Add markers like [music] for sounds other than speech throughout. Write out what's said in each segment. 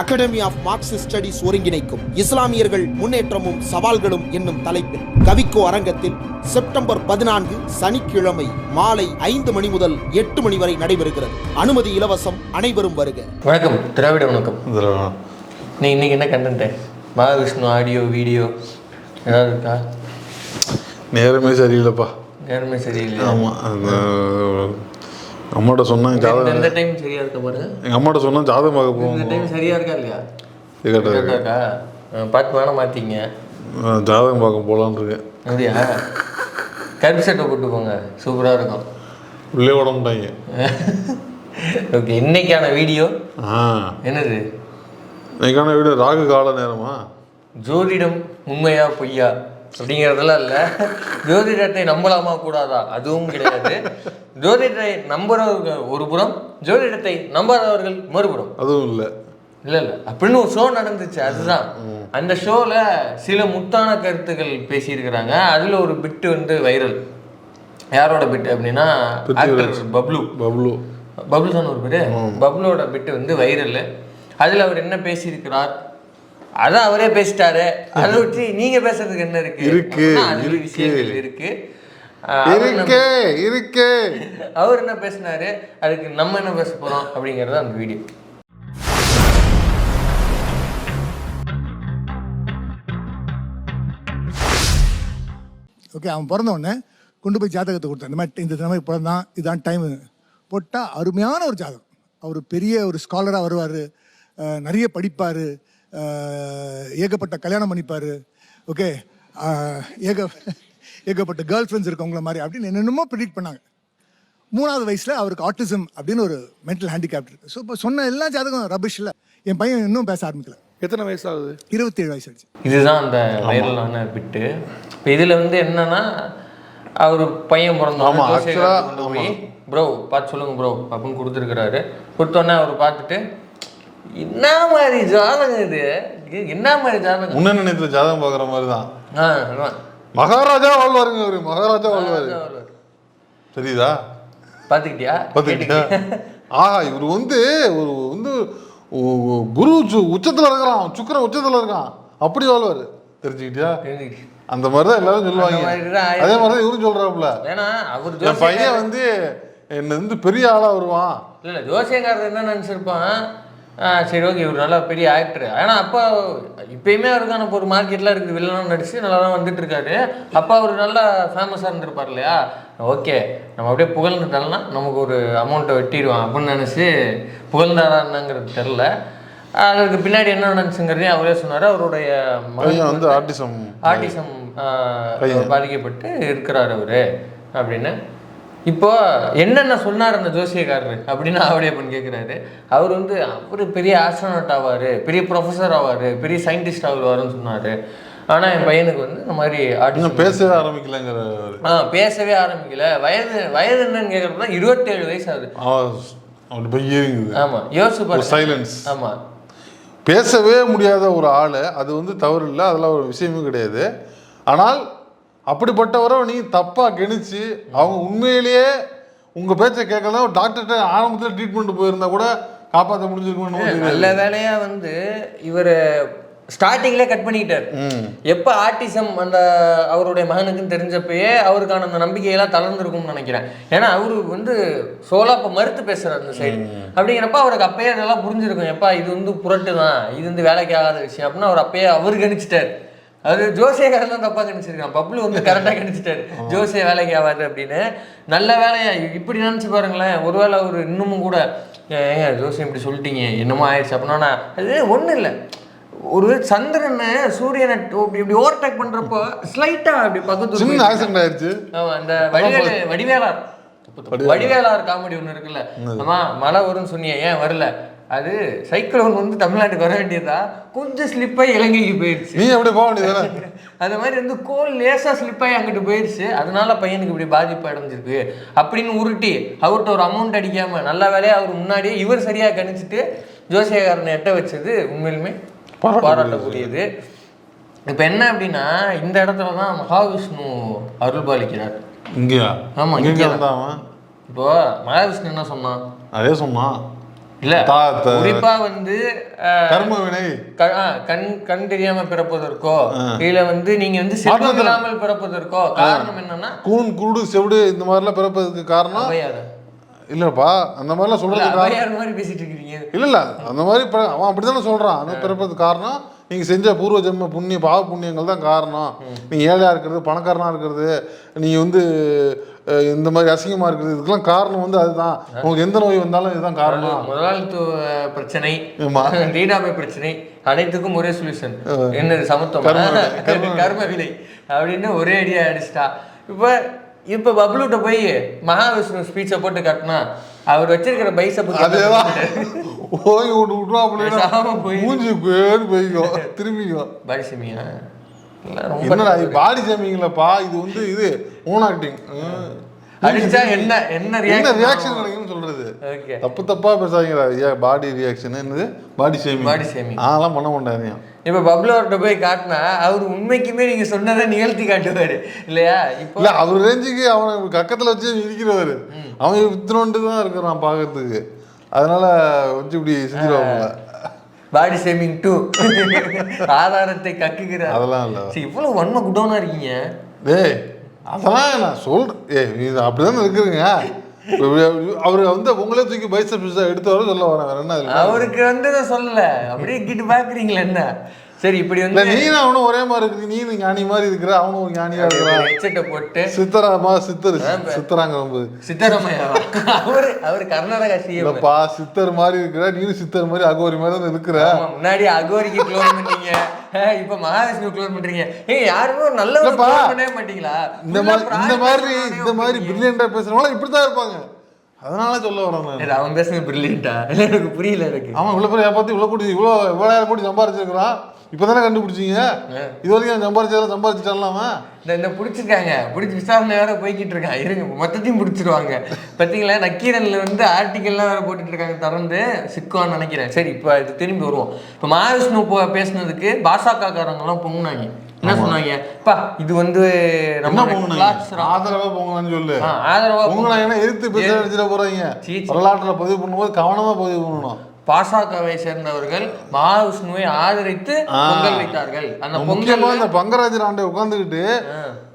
Academy of Marxist studies ஒருங்கிணைக்கும் இஸ்லாமியர்கள் முன்னேற்றமும் சவால்களும் என்னும் தலைப்பில் கவிக்கோ அரங்கத்தில் செப்டம்பர் பதினான்கு சனிக்கிழமை மாலை ஐந்து மணி முதல் எட்டு மணி வரை நடைபெறுகிறது. அனுமதி இலவசம் அனைவரும் வருக. வணக்கம். திராவிட வணக்கம். நீ இன்னைக்கு என்ன கண்டென்ட்டு மகாவிஷ்ணு ஆடியோ வீடியோ ஏதாவது இருக்கா? நேரமே சரியில்லைப்பா. நேரமே சரியில்லை ஆமாம் அம்மாட்ட சொன்னேன் ஜாதகம் எந்த டைம் சரியா இருக்க பாருங்க எங்கள் அம்மாட்ட சொன்னேன் ஜாதகம் பார்க்க போவோம். இந்த டைம் சரியா இருக்கா இல்லையா? அஹ் பார்த்து வேணா மாத்திங்க. நான் ஜாதகம் பார்க்க போகலான்னு இருக்கேன். அப்படியா? கருப்பு சட்டை போட்டு போங்க. சூப்பரா இருக்கும். உள்ளே விட மாட்டாங்க. ஓகே இன்னைக்கான வீடியோ? என்னது? இன்னைக்கான வீடு ராகு கால நேரமா? ஜோதிடம் உண்மையா பொய்யா? அப்படிங்கிறதெல்லாம் இல்லை. ஜோதிடத்தை நம்பலாமா கூடாதா? அதுவும் கிடையாது. ஜோதிடத்தை நம்புறவர்கள் ஒரு புறம் ஜோதிடத்தை நம்பாதவர்கள் மறுபுறம். அதுவும் இல்லை. இல்ல இல்ல. அப்படின்னு ஒரு ஷோ நடந்துச்சு அதுதான். அந்த ஷோல சில முத்தான கருத்துக்கள் பேசியிருக்கிறாங்க. அதுல ஒரு பிட்டு வந்து வைரல் யாரோட பிட் அப்படின்னா பப்ளு பப்ளு பப்ளு தான் ஒரு பேரு? பப்ளோட பிட்டு வந்து வைரல் அதுல அவர் என்ன பேசியிருக்கிறார்? அதான் அவரே பேசிட்டாரு. அதை வச்சு நீங்க பேசுறதுக்கு என்ன இருக்கு? இருக்கு, அப்படின்னா அதுல இருக்கு. விஷயங்கள் இருக்கு. இருக்கே இருக்கே. அவர் என்ன பேசினாரு? அதுக்கு நம்ம என்ன பேச போறோம் அப்படிங்கறது அந்த வீடியோ. ஓகே அவன் பிறந்த உடனே கொண்டு போய் ஜாதகத்தை கொடுத்தான். இந்த மாதிரி இந்த மாதிரி பிறந்தான் இதான் டைம் போட்டால் அருமையான ஒரு ஜாதகம். அவர் பெரிய ஒரு ஸ்காலராக வருவார். நிறைய படிப்பார். ஏகப்பட்ட கல்யாணம் பண்ணிப்பார். ஓகே? ஏக ஏகப்பட்ட கேர்ள் ஃப்ரெண்ட்ஸ் இருக்கவங்கள மாதிரி அப்படின்னு என்னென்னமோ ப்ரிடிக்ட் பண்ணாங்க. மூணாவது வயசில் அவருக்கு ஆட்டிசம் அப்படின்னு ஒரு மென்டல் ஹேண்டிகேப் இருக்குது ஸோ இப்போ சொன்ன எல்லா ஜாதகம் ரபிஷ் இல்லை. என் பையன் இன்னும் பேச ஆரம்பிக்கல. எத்தனை வயசு ஆகுது? இருபத்தேழு வயசு ஆச்சு இதுதான் அந்த வைரலான பிட்டு. இப்போ இதில் வந்து என்னன்னா அவர் பையன் பிறந்தோம் ப்ரோ பார்த்து சொல்லுங்க ப்ரோ அப்படின்னு கொடுத்துருக்கிறாரு. கொடுத்தோன்னே அவர் பார்த்துட்டு என்ன மாதிரி ஜாதகம் இது? என்ன மாதிரி ஜாதகம்? முன்ன நினைத்துல ஜாதகம் பார்க்குற மாதிரி தான். மகாராஜா வாழ்வாருங்க அவரு மகாராஜா வாழ்வாரு. தெரியுதா? பார்த்துக்கிட்டியா பார்த்துக்கிட்டியா ஆஹா இவர் வந்து ஒரு வந்து குரு உச்ச- உச்சத்துல இருக்கிறான். சுக்கரன் உச்சத்துல இருக்கான். அப்படி வாழ்வாரு. தெரிஞ்சுக்கிட்டியா? தெரிஞ்சுக்கிட்டு. அந்த மாதிரி தான் எல்லாரும் சொல்லுவாங்க. அதே மாதிரி தான் இவரும் சொல்றாப்புல. ஏன்னா அவர் என் பையன் வந்து என்ன வந்து பெரிய ஆளா வருவான். இல்லை ஜோசியக்காரர் என்ன நினச்சிருப்பான்? சரி ஓகே இவர் நல்லா பெரிய ஆக்டர் ஆனால் அப்பா இப்பயுமே அவருக்கான இப்போ ஒரு மார்க்கெட்லாம் இருக்குது வில்லனாக நடிச்சு நல்லா தான் வந்துட்டு இருக்காரு அப்பா அவர் நல்லா ஃபேமஸாக இருந்திருப்பார் இல்லையா? ஓகே நம்ம அப்படியே புகழ்ந்துட்டால்னா நமக்கு ஒரு அமௌண்ட்டை வெட்டிடுவான் அப்படின்னு நினச்சி புகழ்ந்தாரான்னாங்கிறது தெரில அதுக்கு பின்னாடி என்ன நினச்சுங்கிறதையும் அவரே சொன்னார். அவருடைய பையன் வந்து ஆர்டிசம் ஆட்டிசம் பாதிக்கப்பட்டு இருக்கிறார் அவரு அப்படின்னு. இப்போ என்னென்ன சொன்னார் அந்த ஜோசியக்காரர் அப்படின்னு ஆவடியப்பன் கேட்குறாரு அவர் வந்து அவர் பெரிய ஆஸ்ட்ரோனட் ஆவார் பெரிய ப்ரொஃபஸர் ஆவார் பெரிய சயின்டிஸ்ட் ஆகுவாருன்னு சொன்னார். ஆனால் என் பையனுக்கு வந்து இந்த மாதிரி இன்னும் பேசவே ஆரம்பிக்கலங்கிற ஆ பேசவே ஆரம்பிக்கல. வயது வயது என்னன்னு கேட்குறப்ப இருபத்தேழு வயசு ஆகுது ஆமாம் யோசிச்சு பாருங்க. சைலன்ஸ் ஆமாம் பேசவே முடியாத ஒரு ஆள் அது வந்து தவறு இல்லை அதெல்லாம் ஒரு விஷயமும் கிடையாது. ஆனால் அப்படிப்பட்டவரை நீ தப்பாக கணிச்சு அவங்க உண்மையிலேயே உங்கள் பேச்சை கேட்கலாம் ஒரு டாக்டர்கிட்ட ஆரம்பத்தில் ட்ரீட்மெண்ட் போயிருந்தா கூட காப்பாற்ற முடிஞ்சிருக்கும்னு நல்ல வேலையா வந்து இவர் ஸ்டார்டிங்ல கட் பண்ணிக்கிட்டார். எப்ப ஆட்டிசம் அந்த அவருடைய மகனுக்குன்னு தெரிஞ்சப்பயே அவருக்கான அந்த நம்பிக்கையெல்லாம் தளர்ந்துருக்கும்னு நினைக்கிறேன். ஏன்னா அவரு வந்து சோலா இப்ப மறுத்து பேசுறாரு அந்த சைடு அப்படிங்கிறப்ப அவருக்கு அப்பயே அதெல்லாம் புரிஞ்சிருக்கும். எப்பா இது வந்து புரட்டு தான் இது வந்து வேலைக்கு ஆகாத விஷயம் அப்படின்னு அவர் அப்பயே அவர் கணிச்சிட்டாரு. அது ஜோசியக்காரன் தான் தப்பா கணிச்சிருக்கான். பப்ளு வந்து கரெக்டா கணிச்சிட்டாரு. ஜோசிய வேலைக்கு ஆகாது அப்படின்னு. நல்ல வேலையா? இப்படி நினைச்சு பாருங்களேன். ஒருவேளை அவர் இன்னமும் கூட ஏங்க ஜோசியம் இப்படி சொல்லிட்டீங்க. என்னமோ ஆயிடுச்சு அப்படின்னா அது ஒண்ணும் இல்லை. ஒரு சந்திரனை சூரியனை இப்படி இப்படி ஓவர்டேக் பண்றப்போ ஸ்லைட்டா அப்படி பக்கத்து ஆக்சிடென்ட் ஆயிடுச்சு. ஆமா அந்த வடிவேலு வடிவேலார். வடிவேலார். காமெடி ஒண்ணு இருக்குல்ல. ஆமா மழை வரும்னு சொன்னியே ஏன் வரல? அது சைக்ளோன் வந்து தமிழ்நாட்டுக்கு வர வேண்டியதா கொஞ்சம் ஸ்லிப்பாகி இலங்கைக்கு போயிடுச்சு நீ எப்படி போக வேண்டியதானே அந்த மாதிரி வந்து கோல் லேசா ஸ்லிப்பாகி அங்கிட்டு போயிடுச்சு அதனால பையனுக்கு இப்படி பாதிப்பு அடைஞ்சிருக்கு. அப்படின்னு உருட்டி அவர்கிட்ட ஒரு அமௌண்ட் அடிக்காம நல்ல வேலையா அவர் முன்னாடியே இவர் சரியா கணிச்சிட்டு ஜோசியக்காரனை எட்ட வச்சது உண்மையிலுமே பாராட்டக்கூடியது. இப்போ என்ன அப்படின்னா இந்த இடத்துல தான் மகாவிஷ்ணு அருள் பாலிக்கிறார் இங்கேயா? ஆமா, இங்கே இப்போ மகாவிஷ்ணு என்ன சொன்னான்? அதே சொன்னான். இல்ல குறிப்பா வந்து கர்ம வினை கண் கண் தெரியாம பிறப்பதற்கோ இல்ல வந்து நீங்க வந்து செல்வம் இல்லாமல் பிறப்பதற்கோ காரணம் என்னன்னா கூன் குருடு செவிடு இந்த மாதிரிலாம் பிறப்பதுக்கு காரணம்? அவையார் இல்லப்பா அந்த மாதிரிலாம் சொல்றதுக்கு காரணம்? அவையார் மாதிரி பேசிட்டு இருக்கீங்க இல்ல இல்ல அந்த மாதிரி அவன் அப்படித்தானே சொல்றான். அந்த பிறப்பதுக்கு காரணம் நீங்க செஞ்ச பூர்வ ஜென்ம புண்ணிய பாவ புண்ணியங்கள் தான் காரணம். நீங்க ஏழையா இருக்கிறது பணக்காரனா இருக்கிறது நீங்க வந்து இந்த மாதிரி அசிங்கமா இருக்கிறது இதுக்கெல்லாம் காரணம் வந்து அதுதான். உங்களுக்கு எந்த நோய் வந்தாலும் இதுதான் காரணம். முதலாளித்துவ பிரச்சனை. தீடாமை [laughs] பிரச்சனை அனைத்துக்கும் ஒரே சொல்யூஷன் என்னது சமத்துவம்? [laughs] கர்ம வினை அப்படின்னு ஒரே அடியா அடிச்சிட்டா. இப்ப இப்ப பப்ளுட்ட போய் மகாவிஷ்ணு ஸ்பீச்சை போட்டு காட்டினா அவர் வச்சிருக்கிற பைசப்பு அதேதான். ஓய் விட்டு விட்டுருவா பேசாம போய். மூஞ்சி பேரு போய்க்கும். திரும்பிக்கும். பாரிசமியா? என்னடா இது பாடி ஷேமிங்லப்பா? இது வந்து இது ஓன் ஆக்டிங் அடிச்சா என்ன என்ன என்ன ரியாக்ஷன் கிடைக்கும்னு சொல்றது? தப்பு தப்பா பேசாதீங்கடா பாடி ரியாக்ஷன் என்னது? Body shaming. Body shaming. அதெல்லாம் பண்ண மாட்டாங்க இப்ப பப்ளு அவர்கிட்ட போய் காட்டினா அவர் உண்மைக்குமே நீங்க சொன்னதை நிகழ்த்தி காட்டுவாரு. இல்லையா? இப்போ இல்ல அவர் ரேஞ்சுக்கு அவனை கக்கத்துல வச்சு இருக்கிறவர் அவன் இத்தினோண்டு தான் இருக்கிறான் பார்க்கறதுக்கு அதனால வச்சு இப்படி செஞ்சிருவாங்க பாடி ஷேமிங் டூ ஆதாரத்தை கக்குகிறார். அதெல்லாம் இல்ல. சரி, இவ்வளவு வன்ம குடோனா இருக்கீங்க. டேய் அதெல்லாம் நான் சொல்றேன் ஏய் இது அப்படிதானே இருக்குதுங்க அவர் வந்து உங்களே தூக்கி பைசப் எடுத்து வர சொல்ல வரேன் என்ன? அவருக்கு வந்து நான் சொல்லல. அப்படியே கிட்டு பாக்குறீங்களா என்ன? சரி இப்படி வந்து நீ அவனும் ஒரே மாதிரி இருக்கு நீ ஞானி மாதிரி இருக்கிற அவனும் ஒரு ஞானியா இருக்கிறான். ஹெட்செட்டை போட்டு சித்தராமா சித்தர் சித்தராங்க ரொம்ப சித்தராமையாவா அவரு அவர் கர்நாடகா சிஎம் இல்லப்பா சித்தர் மாதிரி இருக்கிற நீனும் சித்தர் மாதிரி அகோரி மாதிரி தான் இருக்கிற. முன்னாடி அகோரிக்கு க்ளோன் பண்ணீங்க இப்ப மகாவிஷ்ணு க்ளோன் பண்றீங்க. ஏய் யாருமே ஒரு நல்ல பண்ணவே மாட்டீங்களா? இந்த மாதிரி இந்த மாதிரி இந்த மாதிரி பிரில்லியண்டா பேசுறவங்க இப்படித்தான் இருப்பாங்க. அதனால சொல்ல நான். இல்ல, அவன் பேசுறது பிரில்லியண்டா இல்ல எனக்கு புரியல எனக்கு. அவன் இவ்வளவு பேர் பார்த்து இவ்வளவு கோடி இவ்வளவு இவ்வளவு கோடி சம்பாரிச்சிருக்கிறான். இப்பதானே கண்டுபிடிச்சீங்க? இது வரைக்கும் சம்பாரிச்சிட்டான்ல அவன் இந்த பிடிச்சிருக்காங்க. பிடிச்சி விசாரணை வேற போய்கிட்டு இருக்கான் இருங்க மொத்தத்தையும் பிடிச்சிருவாங்க. பார்த்தீங்களா நக்கீரன்ல வந்து ஆர்டிக்கல்லாம் வேற போட்டுட்டு இருக்காங்க திறந்து சிக்குவான்னு நினைக்கிறேன். சரி இப்போ இது திரும்பி வருவோம். இப்போ மகாவிஷ்ணு போ பேசுனதுக்கு பாசகக்காரங்கெல்லாம் பொங்குனாங்க. என்ன சொன்னாங்க? பா இது வந்து நம்ம ஆதரவா போங்கன்னு சொல்லு. ஆதரவா என்ன? எதிர்த்து பேச போறாங்க. வரலாற்றுல பதிவு பண்ணும்போது கவனமா பதிவு பண்ணணும். பாசகவை சேர்ந்தவர்கள் மகாவிஷ்ணுவை ஆதரித்து பொங்கல் வைத்தார்கள். அந்த பொங்கல் இந்த பங்கராஜர் ஆண்டை உட்காந்துக்கிட்டு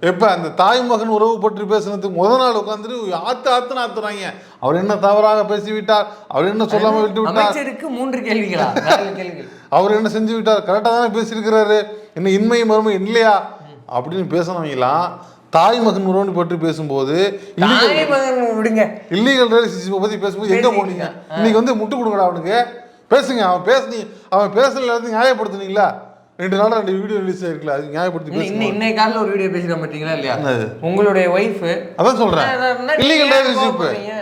எப்ப அந்த தாய் மகன் உறவு பற்றி பேசுனதுக்கு முத நாள் உட்காந்துட்டு ஆத்து ஆத்துன்னு ஆத்துறாங்க. அவர் என்ன தவறாக பேசிவிட்டார்? அவர் என்ன சொல்லாம விட்டு விட்டார் மூன்று கேள்விகளா? அவர் என்ன செஞ்சு விட்டார் கரெக்டாக தானே பேசியிருக்கிறாரு. என்ன இன்மை மறுமை இல்லையா? அப்படின்னு பேசினவங்களாம் தாய் மகன் உறவு பற்றி பேசும்போது விடுங்க. இல்லீகல் ரிலேஷன்ஷிப்பை பத்தி பேசும்போது எங்க போனீங்க? இன்னைக்கு வந்து முட்டு கொடுங்கடா அவனுக்கு. பேசுங்க அவன் பேசுனீ அவன் பேசல இருந்து நியாயப்படுத்துனீங்களா? ரெண்டு நாள் ரெண்டு வீடியோ ரிலீஸ் ஆயிருக்கல அது நியாயப்படுத்தி இன்னைக்கு காலைல ஒரு வீடியோ பேசிட மாட்டீங்களா இல்லையா? உங்களுடைய ஒய்ஃப் அதான் சொல்றேன். இல்லீகல் நீங்க ரிலேஷன்ஷிப் போறீங்க.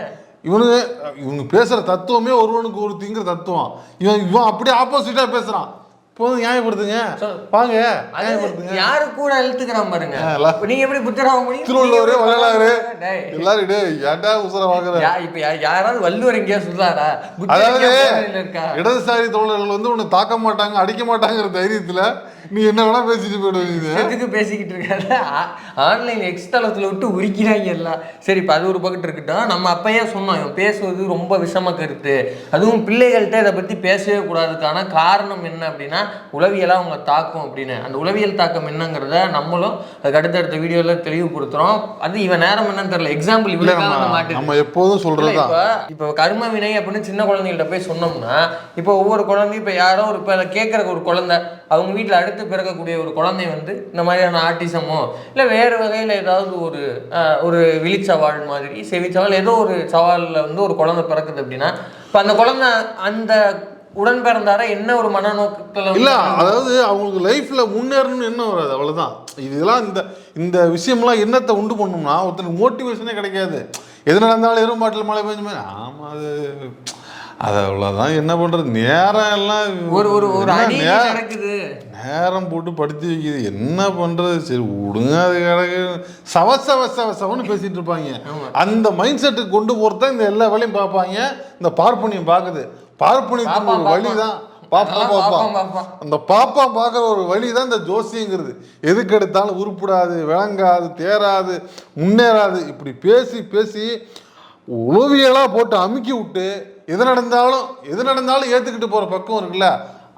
இவனுங்க இவங்க பேசுற தத்துவமே ஒருவனுக்கு ஒரு திங்கிற தத்துவம். இவன் இவன் அப்படியே ஆப்போசிட்டா பேசுறான். போதும் நியாயப்படுத்துங்க. வாங்க நியாயப்படுத்துங்க. யாரு கூட இழுத்துக்கிறான் பாருங்க. நீங்க எப்படி புத்தராக முடியும் திருவள்ளுவர் டேய், எல்லாரும் டேய் ஏன்டா உசுர வாங்குற? யா- இப்ப யாராவது வள்ளுவர் எங்கேயா புத்தர் அதாவது இடதுசாரி தோழர்கள் வந்து உன்னை தாக்க மாட்டாங்க அடிக்க மாட்டாங்கிற தைரியத்துல நீ என்ன வேணா பேசிட்டு போயிடுவீங்க எதுக்கு பேசிக்கிட்டு இருக்காரு ஆன்லைன் எக்ஸ் தளத்துல விட்டு உரிக்கிறாங்க எல்லாம். சரி இப்ப அது ஒரு பக்கத்து இருக்கட்டும். நம்ம அப்பயே சொன்னோம். பேசுவது ரொம்ப விஷம கருத்து. அதுவும் பிள்ளைகள்கிட்ட இதை பத்தி பேசவே கூடாதுக்கான காரணம் என்ன அப்படின்னா உளவியலா அவங்க தாக்கும் அப்படின்னு. அந்த உளவியல் தாக்கம் என்னங்கிறத நம்மளும் அதுக்கு அடுத்தடுத்த வீடியோல தெளிவுபடுத்துறோம். அது இவன் நேரம் என்னன்னு தெரியல. எக்ஸாம்பிள் இல்ல இவ்வளவு நம்ம எப்போதும் சொல்றதுதான் இப்ப இப்ப கர்ம வினை அப்படின்னு சின்ன குழந்தைகள்ட்ட போய் சொன்னோம்னா இப்போ ஒவ்வொரு குழந்தையும் இப்ப யாரோ ஒரு இப்ப கேட்கற ஒரு குழந்தை அவங்க வீட்ல அடுத்து பிறக்கக்கூடிய ஒரு குழந்தை வந்து இந்த மாதிரியான ஆர்டிசமோ இல்லை வேறு வகையில் ஏதாவது ஒரு ஒரு விழிச்சவால் மாதிரி செவிச்சவால் ஏதோ ஒரு சவாலில் வந்து ஒரு குழந்தை பிறக்குது அப்படின்னா இப்போ அந்த குழந்தை அந்த உடன் பிறந்தார? என்ன ஒரு மனநோக்கத்தில் இல்லை அதாவது அவங்களுக்கு லைஃப்பில் முன்னேறணும்னு என்ன வராது அவ்வளோதான் இதெல்லாம் இந்த இந்த விஷயம்லாம் என்னத்தை உண்டு பண்ணணும்னா ஒருத்தனுக்கு மோட்டிவேஷனே கிடைக்காது. எது நடந்தாலும் எருமாட்டில் மழை பெஞ்ச ஆமாம் அது அது அவ்வளவுதான் என்ன பண்றது? நேரம் எல்லாம் ஒரு ஒரு ஒரு நடக்குது. நேரம் போட்டு படுத்தி வைக்குது. என்ன பண்றது? சரி விடுங்க அது கிடக்கு சவ சவ சவ சவன்னு பேசிட்டு இருப்பாங்க. அந்த மைண்ட் செட்டுக்கு கொண்டு போறதான் இந்த எல்லா வேலையும் பார்ப்பாங்க. இந்த பார்ப்பனியம் பார்க்குது. பார்ப்பனியத்தின் பாப்பா, ஒரு பாப்பா. வழிதான். பாப்பா அதெல்லாம் பாப்பா. பாப்பா, பாப்பா. அந்த பாப்பா பார்க்குற ஒரு வழி தான் இந்த ஜோசியங்கிறது. எதுக்கு எடுத்தாலும் உருப்படாது விளங்காது தேராது முன்னேறாது. இப்படி பேசி பேசி உளவியலாக போட்டு அமுக்கி விட்டு எது நடந்தாலும் எது நடந்தாலும் ஏற்றுக்கிட்டு போகிற பக்கம் இருக்குல்ல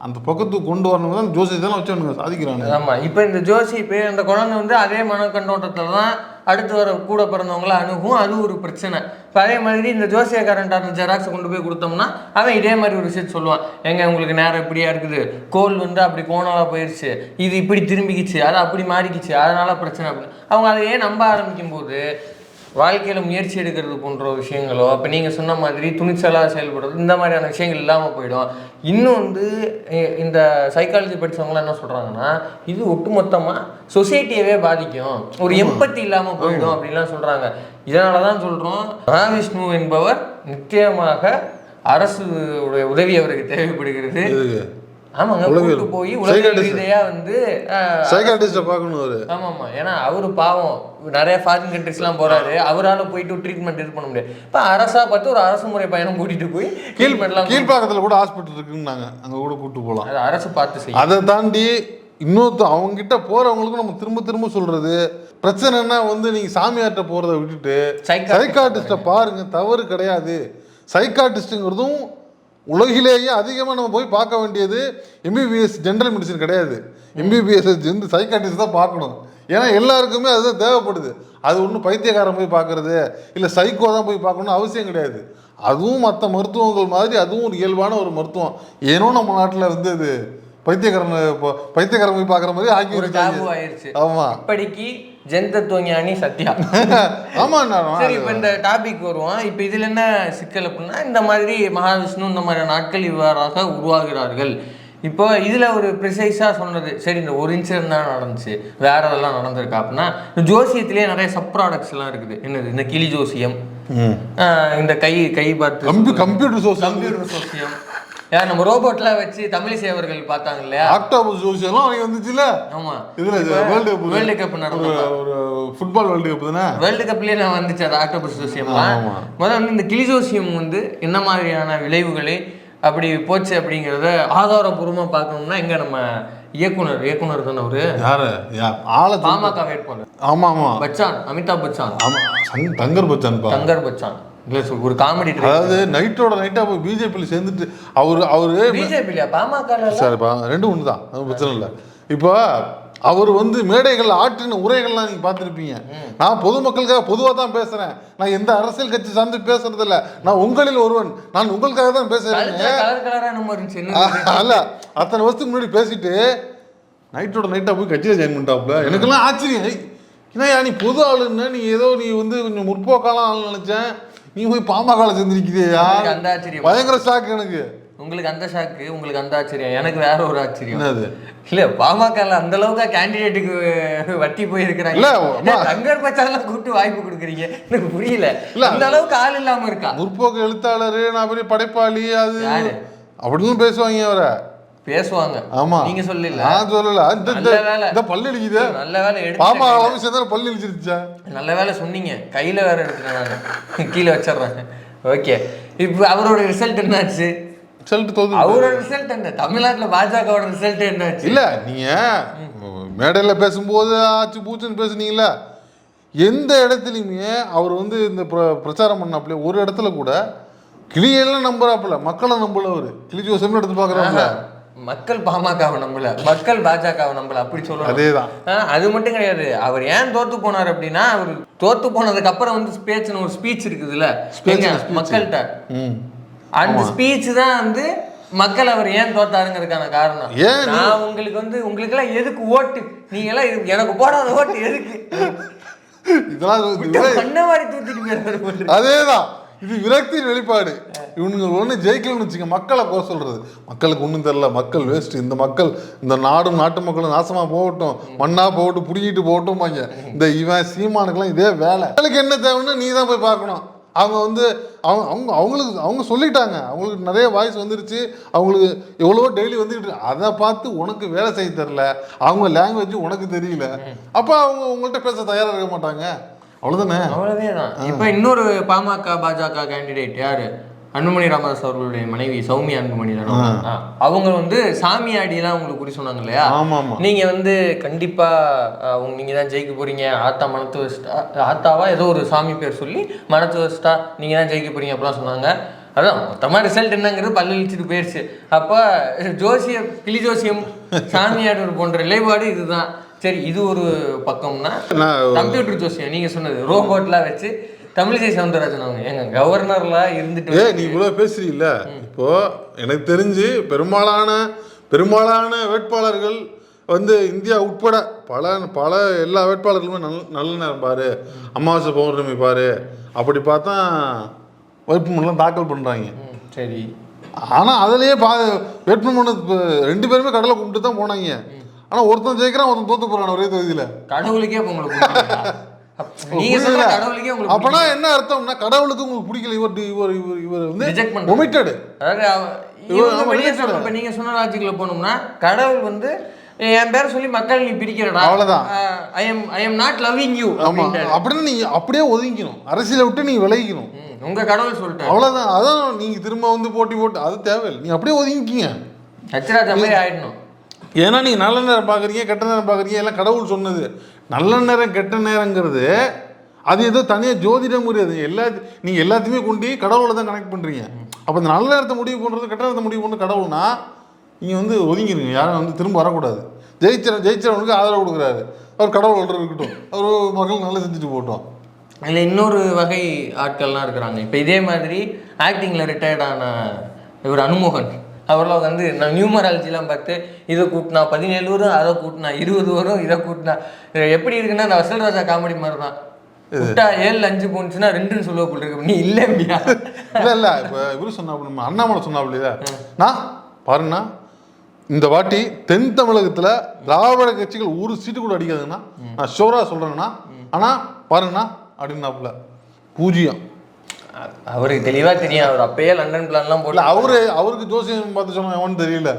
அந்த பக்கத்துக்கு கொண்டு வரணும் தான் ஜோசியத்தெல்லாம் வச்சு சாதிக்கிறாங்க ஆமாம் இப்போ இந்த ஜோசி இப்போ இந்த குழந்தை வந்து அதே மன கண்ணோட்டத்தில் தான் அடுத்து வர கூட பிறந்தவங்கள அணுகும். அது ஒரு பிரச்சனை. இப்போ அதே மாதிரி இந்த ஜோசியக்காரன்ட்ட அந்த ஜெராக்ஸை கொண்டு போய் கொடுத்தோம்னா அவன் இதே மாதிரி ஒரு விஷயத்த சொல்லுவான். எங்க உங்களுக்கு நேரம் இப்படியா இருக்குது? கோல் வந்து அப்படி கோணலாக போயிடுச்சு இது இப்படி திரும்பிக்கிச்சு. அது அப்படி மாறிக்கிச்சு. அதனால பிரச்சனை அப்படின்னு. அவங்க அதையே நம்ப ஆரம்பிக்கும் போது வாழ்க்கையில் முயற்சி எடுக்கிறது போன்ற விஷயங்களோ அப்போ நீங்கள் சொன்ன மாதிரி துணிச்சலாக செயல்படுறது இந்த மாதிரியான விஷயங்கள் இல்லாமல் போயிடும். இன்னும் வந்து இந்த சைக்காலஜி படிச்சவங்களாம் என்ன சொல்கிறாங்கன்னா இது ஒட்டுமொத்தமாக சொசைட்டியவே பாதிக்கும். ஒரு எம்பத்தி இல்லாமல் போயிடும் அப்படின்லாம் சொல்கிறாங்க இதனால தான் சொல்கிறோம் மகாவிஷ்ணு என்பவர் நிச்சயமாக அரசு உடைய உதவி அவருக்கு தேவைப்படுகிறது. ஆமாங்க. கூட்டு போய் உலக Psychiatrist. ரீதியா வந்து சைக்காட்டிஸ்ட்டை பார்க்கணும் அவரு. ஆமா ஆமா ஏன்னா அவரு பாவம். நிறைய ஃபாரின் கண்ட்ரிஸ்லாம் போறாரு. அவரால போயிட்டு ட்ரீட்மெண்ட் இது பண்ண முடியாது. இப்போ அரசா பார்த்து ஒரு அரசு முறை பயணம் கூட்டிட்டு போய் ட்ரீட்மெண்ட்லாம் கீழ்ப்பாக்கத்துல கூட ஹாஸ்பிட்டல் இருக்குன்னாங்க. அங்க கூட கூட்டு போகலாம் அது அரசு பார்த்து செய்யும். அதை தாண்டி இன்னொருத்த அவங்க கிட்ட போறவங்களுக்கும் நம்ம திரும்ப திரும்ப சொல்றது. பிரச்சனைன்னா வந்து நீங்க சாமியார்ட்ட போறதை விட்டுட்டு Psychiatrist சைக்காட்டிஸ்ட பாருங்க. தவறு கிடையாது. சைக்காட்டிஸ்ட்டுங்கிறதும் உலகிலேயே அதிகமாக நம்ம போய் பார்க்க வேண்டியது எம்பிபிஎஸ் ஜென்ரல் மெடிசன் கிடையாது. எம்பிபிஎஸ் வந்து சைக்காட்டிஸ்ட் தான் பார்க்கணும். ஏன்னா எல்லாருக்குமே அதுதான் தேவைப்படுது. அது ஒன்றும் பைத்தியக்காரன் போய் பார்க்குறது இல்லை சைக்கோ தான் போய் பார்க்கணும்னு அவசியம் கிடையாது. அதுவும் மற்ற மருத்துவங்கள் மாதிரி அதுவும் ஒரு இயல்பான ஒரு மருத்துவம். ஏனோ நம்ம நாட்டில் வந்து அது பைத்தியக்காரன் பைத்தியக்காரன் போய் பார்க்குற மாதிரி ஆக்கி ஒரு. ஜாபு ஆயிருச்சு. ஆமா. இப்படிக்கு ஜென் தத்துவஞானி சத்யா. [laughs] ஆமா. சரி இப்போ இந்த டாபிக் வருவோம். இப்போ இதுல என்ன சிக்கல் அப்படின்னா இந்த மாதிரி மகாவிஷ்ணு இந்த மாதிரி நாட்கள் இவ்வாறாக உருவாகிறார்கள். இப்போ இதுல ஒரு ப்ரிசைஸா சொன்னது சரி இந்த ஒரு இன்சிடென்ட் தான் நடந்துச்சு வேற எதெல்லாம் நடந்திருக்கா அப்படின்னா இந்த ஜோசியத்திலேயே நிறைய சப் ப்ராடக்ட்ஸ் எல்லாம் இருக்குது. என்னது இந்த கிளி ஜோசியம் இந்த கை கை பார்த்து கம்ப்யூ கம்ப்யூட்டர் சோர்ஸ் கம்ப்யூட்டர் ஜோசியம். யார் நம்ம ரோபோட்லாம் வச்சு தமிழிசை அவர்கள் பார்த்தாங்க இல்லையா ஆக்டோபஸ் ஜோஸ் எல்லாம் அன்னைக்கு வந்துச்சுல? ஆமா. இதுல வேர்ல்டு கப் வேர்ல்டு கப் நடந்தது ஒரு ஃபுட்பால் வேர்ல்டு கப் தானே? வேர்ல்டு கப்லயே நான் வந்துச்சு அது ஆக்டோபஸ் ஜோசியம்லாம். ஆமா. முதல்ல வந்து இந்த கிளி ஜோசியம் வந்து என்ன மாதிரியான விளைவுகளை அப்படி போச்சு அப்படிங்கிறத ஆதாரபூர்வமா பார்க்கணும்னா எங்க நம்ம இயக்குனர் இயக்குனர் தானே அவரு? யாரு? ஆளை. பாமக வேட்பாளர். ஆமா ஆமா. பச்சான் அமிதாப் பச்சான். ஆமா தங்கர் பச்சான் தங்கர் பச்சான். ஒரு காமெடி அதாவது நைட்டோட நைட்டா போய் பிஜேபியில் சேர்ந்துட்டு அவரு அவரு பிஜேபியா பாமக சரிப்பா ரெண்டும் ஒன்று தான் அது பிரச்சனை இல்லை. இப்போ அவர் வந்து மேடைகள் ஆற்றின உரைகள்லாம் நீங்க பார்த்துருப்பீங்க. நான் பொதுமக்களுக்காக பொதுவாக தான் பேசுறேன். நான் எந்த அரசியல் கட்சி சார்ந்து பேசுறது இல்ல. நான் உங்களில் ஒருவன். நான் உங்களுக்காக தான் என்ன அல்ல. அத்தனை வருஷத்துக்கு முன்னாடி பேசிட்டு நைட்டோட நைட்டா போய் கட்சியில் ஜாயின் பண்ணிட்டாப்ல எனக்கெல்லாம் ஆச்சரியம். என்னய்யா நீ பொது ஆளுன்னா நீ ஏதோ நீ வந்து கொஞ்சம் முற்போக்கான ஆள் நினைச்சேன். நீ போய் பாமகால உங்களுக்கு அந்த ஆச்சரியம். பயங்கர ஷாக் எனக்கு. உங்களுக்கு அந்த ஷாக்கு உங்களுக்கு அந்த ஆச்சரியம். எனக்கு வேற ஒரு ஆச்சரியம். இல்ல பாமக அந்த அளவுக்கு கேண்டிடேட்டுக்கு வட்டி போயிருக்கிறாங்க. இல்ல. தங்கர் பச்சாலாம் கூப்பிட்டு வாய்ப்பு கொடுக்குறீங்க? எனக்கு புரியல. இல்ல. அந்த அளவுக்கு ஆள் இல்லாம இருக்கா? முற்போக்கு எழுத்தாளர் நான் பெரிய படைப்பாளி அது? அப்படின்னு பேசுவாங்க அவரை. பேசுவாங்க. ஆமா. நீங்க சொல்லல. நான் சொல்லல. இந்த- பல்லு இடிக்குது. நல்ல வேலை எடுத்து பாமக அளவு சேர்ந்தா பல்லு இடிச்சிருச்சா? நல்ல வேலை சொன்னீங்க. கையில வேற எடுத்துட்டேன் நான். கீழே வச்சிடுறேன். ஓகே. இப்போ அவரோட ரிசல்ட் என்னாச்சு? சொல்லிட்டு தோது அவரோட ரிசல்ட் என்ன? தமிழ்நாட்டுல பாஜகவோட ரிசல்ட் என்னாச்சு? இல்ல நீங்க மேடையில பேசும்போது ஆச்சு பூச்சுன்னு பேசுனீங்கல்ல. எந்த இடத்துலையுமே அவர் வந்து இந்த பிர- பிரச்சாரம் பண்ணாப்புல ஒரு இடத்துல கூட கிளியெல்லாம் நம்புறாப்புல. மக்களை நம்பல அவரு. கிளி ஜோசம்னு எடுத்து பாக்குறாப்புல மக்கள் பாமகவை நம்பல மக்கள் பாஜகவை நம்பல அப்படி சொல்லணும். அதேதான். அது மட்டும் கிடையாது. அவர் ஏன் தோத்து போனார் அப்படின்னா அவர் தோத்து போனதுக்கு அப்புறம் வந்து பேச்சுன்னு ஒரு ஸ்பீச் இருக்குதுல்ல. மக்கள்கிட்ட. அந்த ஸ்பீச் தான் வந்து மக்கள் அவர் ஏன் தோத்தாருங்கிறதுக்கான காரணம். நான் உங்களுக்கு வந்து உங்களுக்கு எல்லாம் எதுக்கு ஓட்டு? நீங்க எல்லாம் எனக்கு போடாத ஓட்டு எதுக்கு? இதெல்லாம் இது- பண்ண மாதிரி தூத்திட்டு அதேதான். இது விரக்தியின் வெளிப்பாடு. இவனுங்க ஒண்ணு ஜெயிக்கலன்னு வச்சுங்க மக்களை போக சொல்றது. மக்களுக்கு ஒன்றும் தெரில மக்கள் வேஸ்ட் இந்த மக்கள் இந்த நாடும் நாட்டு மக்களும் நாசமா போகட்டும். மண்ணா போகட்டும் புடிங்கிட்டு போகட்டும் பாங்க இந்த இவன் சீமானுக்கெல்லாம் இதே வேலை. மக்களுக்கு என்ன தேவைன்னு நீ தான் போய் பார்க்கணும். அவங்க வந்து அவங்க அவங்க அவங்களுக்கு அவங்க சொல்லிட்டாங்க. அவங்களுக்கு நிறைய வாய்ஸ் வந்துருச்சு. அவங்களுக்கு எவ்வளோ டெய்லி வந்துக்கிட்டு அதை பார்த்து உனக்கு வேலை செய்ய தெரில அவங்க லாங்குவேஜ் உனக்கு தெரியல. அப்போ அவங்க உங்கள்கிட்ட பேச தயாராக இருக்க மாட்டாங்க. அவ்வளோதானே அவ்வளவே தான் இப்போ இன்னொரு பாமக பாஜக கேண்டிடேட் யாரு? அன்புமணி ராமதாஸ் அவர்களுடைய மனைவி சௌமியா அன்புமணி. அவங்க வந்து சாமியாடிலாம் உங்களுக்கு குறி சொன்னாங்க இல்லையா? நீங்க வந்து கண்டிப்பா அஹ், உங்க நீங்க தான் ஜெயிக்க போறீங்க. ஆத்தா மனத்து வச்சிட்டா ஆத்தாவா ஏதோ ஒரு சாமி பேர் சொல்லி மனத்து வச்சிட்டா நீங்க தான் ஜெயிக்க போறீங்க அப்படிலாம் சொன்னாங்க. அதான் மொத்தமா ரிசல்ட் என்னங்கிறது பல்லு இழிச்சிட்டு போயிடுச்சு அப்போ ஜோசியம் கிளி ஜோசியம் சாமியார் போன்ற நிலைப்பாடு இதுதான். சரி இது ஒரு பக்கம்னா கம்ப்யூட்டர் ஜோசியம் நீங்க சொன்னது ரோபோட்லாம் வச்சு தமிழிசை சவுந்தரராஜன் அவங்க. ஏங்க கவர்னர்லாம் இருந்துட்டு ஏ நீ இவ்வளோ பேசுறீல்ல? இப்போ எனக்கு தெரிஞ்சு பெரும்பாலான பெரும்பாலான வேட்பாளர்கள் வந்து இந்தியா உட்பட பல பல எல்லா வேட்பாளர்களுமே நல்ல நல்ல நேரம் பாரு. அமாவாசை பௌர்ணமி பாரு. அப்படி பார்த்தா வேட்புமனுலாம் தாக்கல் பண்ணுறாங்க சரி. ஆனால் அதுலேயே பா வேட்புமனு ரெண்டு பேருமே கடலை கும்பிட்டு தான் போனாங்க ஆனால் ஒருத்தன் ஜெயிக்கிறான் ஒருத்தன் தோத்து போகிறான் ஒரே தொகுதியில். கடவுளுக்கே உங்களுக்கு அப்பனா என்ன அர்த்தம்னா கடவுளுக்கு உங்களுக்கு பிடிக்கல இவர் இவர் இவர் இவர் வந்து ரிஜெக்ட் பண்றாங்க ஒமிட்டடு அதாவது நீங்க சொன்ன லாஜிக்ல போனோம்னா கடவுள் வந்து என் பேர் சொல்லி மக்கள் நீ பிரிக்கிறடா அவ்வளவுதான். I am I am not loving you ஆமா. அப்படின்னு நீங்க அப்படியே ஒதுங்கிக்கணும். அரசியலை விட்டு நீங்க விலகிக்கணும். உங்க கடவுள் சொல்லிட்டாரு. அவ்வளவுதான். அதான் நீங்க திரும்ப வந்து போட்டி போட்டு அது தேவையில்லை. நீங்க அப்படியே ஒதுங்கிக்கிங்க. ஹச்ராஜா மாதிரி ஆயிடணும். ஏன்னா நீங்கள் நல்ல நேரம் பார்க்குறீங்க கெட்ட நேரம் பார்க்குறீங்க எல்லாம் கடவுள் சொன்னது. நல்ல நேரம் கெட்ட நேரங்கிறது அது ஏதோ தனியாக ஜோதிடம் முடியாது எல்லா நீங்கள் எல்லாத்தையுமே கொண்டு கடவுளை தான் கனெக்ட் பண்ணுறீங்க அப்போ இந்த நல்ல நேரத்தை முடிவு பண்ணுறது கெட்ட நேரத்தை முடிவு பண்ணுறது கடவுள்னா நீங்கள் வந்து ஒதுங்கிருங்க. யாரும் வந்து திரும்ப வரக்கூடாது. ஜெயிச்ச ஜெயிச்சவனுக்கு ஆதரவு கொடுக்குறாரு. அவர் கடவுள் இருக்கட்டும். அவர் மக்கள் நல்லா செஞ்சுட்டு போட்டோம் அதில் இன்னொரு வகை ஆட்கள்லாம் இருக்கிறாங்க. இப்போ இதே மாதிரி ஆக்டிங்கில் ரிட்டையர்டான இவர் அனுமோகன். அவர்லாம் வந்து நான் நியூமராலஜிலாம் பார்த்து இதை கூட்டினா பதினேழு வரும் அதை கூட்டினா இருபது வரும் இதை கூட்டினா எப்படி இருக்குன்னா நான் வசல் ராஜா காமெடி மாதிரி தான் விட்டா ஏழு அஞ்சு போனுச்சுன்னா ரெண்டுன்னு சொல்லுவ போல் இருக்கு. நீ இல்லையா இல்ல இல்ல இப்ப இவரு சொன்னாப்புல நம்ம அண்ணாமலை சொன்னாப்புல நான் பாருங்கண்ணா இந்த வாட்டி தென் தமிழகத்துல திராவிட கட்சிகள் ஒரு சீட்டு கூட அடிக்காதுன்னா நான் ஷோரா சொல்றேங்கண்ணா. ஆனா பாருங்கண்ணா அப்படின்னாப்புல. பூஜ்ஜியம். அவருக்கு தெளிவா தெரியும். அவர் அப்பயே லண்டன் பிளான்லாம் இல்ல போட்டு அவரு அவருக்கு ஜோசியம் பார்த்து சொன்னா எவன்னு தெரியல.